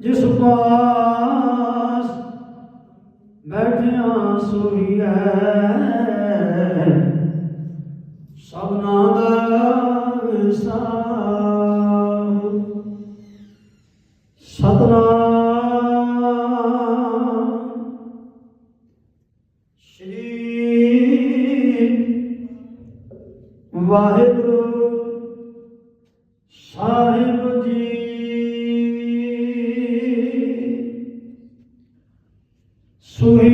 ਜਿਸ ਪਾਸ ਬੈਠਿਆ ਸੋਈ ਹੈ ਸਭਨਾ ਦਾ ਵਿਸਾਰ। ਸਤਨਾਮ ਸ਼੍ਰੀ ਵਾਹਿਗੁਰੂ ਸਾਹਿਬ। ਸੁਹੀ।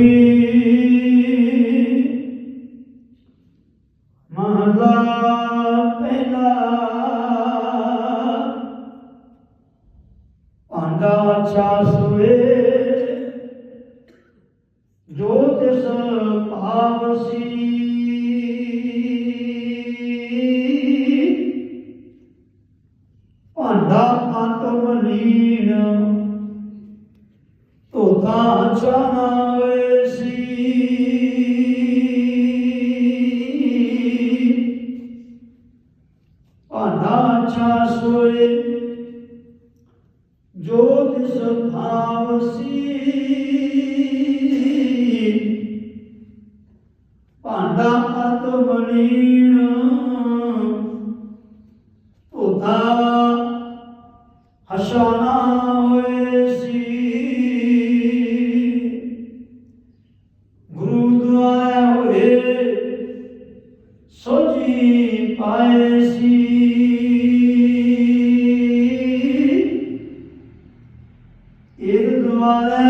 ਮਹਲਾ ਪਹਿਲਾ। ਭਾਂਡਾ ਛਾ ਸੁਏ ਜੋ ਤਿਸ ਭਾਵਸੀ ਭਾਂਡਾ ਆਤਮ ਲੀਨ ਧੋਤਾ ਚਾਨਾ ਸੋਏ। ਜੋ ਤਿਸ ਭਾਵਸੀ। ਭਾਂਡਾ ਆਤਮ ਲੀਨ ਧੋਤਾ ਹਸ਼ਾਨਾ ਹੋਏ ਸੀ। ਗੁਰੂ ਦੁਆਰੇ ਹੋਏ ਸੋਜੀ ਪਾਏ ਸੀ।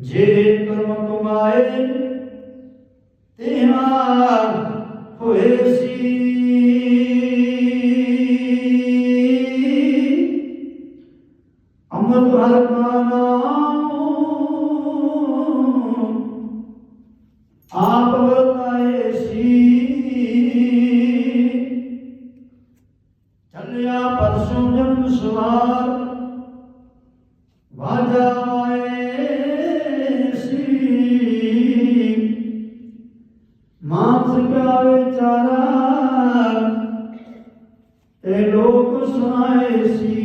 ਜੇ ਕਰਮ ਕਮਾਏ, ਤਿਹਾ ਹੋਏ ਸੀ। ਅੰਮ੍ਰਿਤ ਹਰ ਕਾ ਨਾਮ ਆਪ ਵਰਤਾਏ ਸੀ। ਚੱਲਿਆ ਪਰਸੋਂ ਜਨਮ ਸਵਾਰ। ਤੇ ਲੋਕ ਸੁਣਾਏ ਸੀ।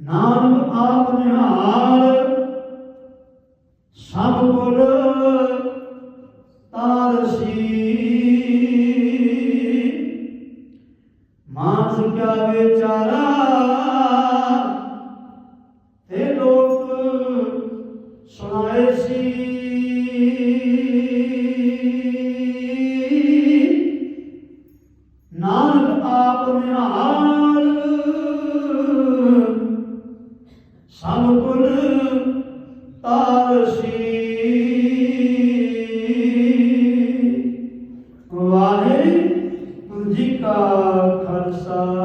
ਨਾਨਕ ਆਪ ਨਿਹਾਲ ਸਭ ਗੁਣ ਤਾਰਸੀ। ਵਾਹਿਗੁਰੂ ਜੀ ਕਾ ਖਾਲਸਾ।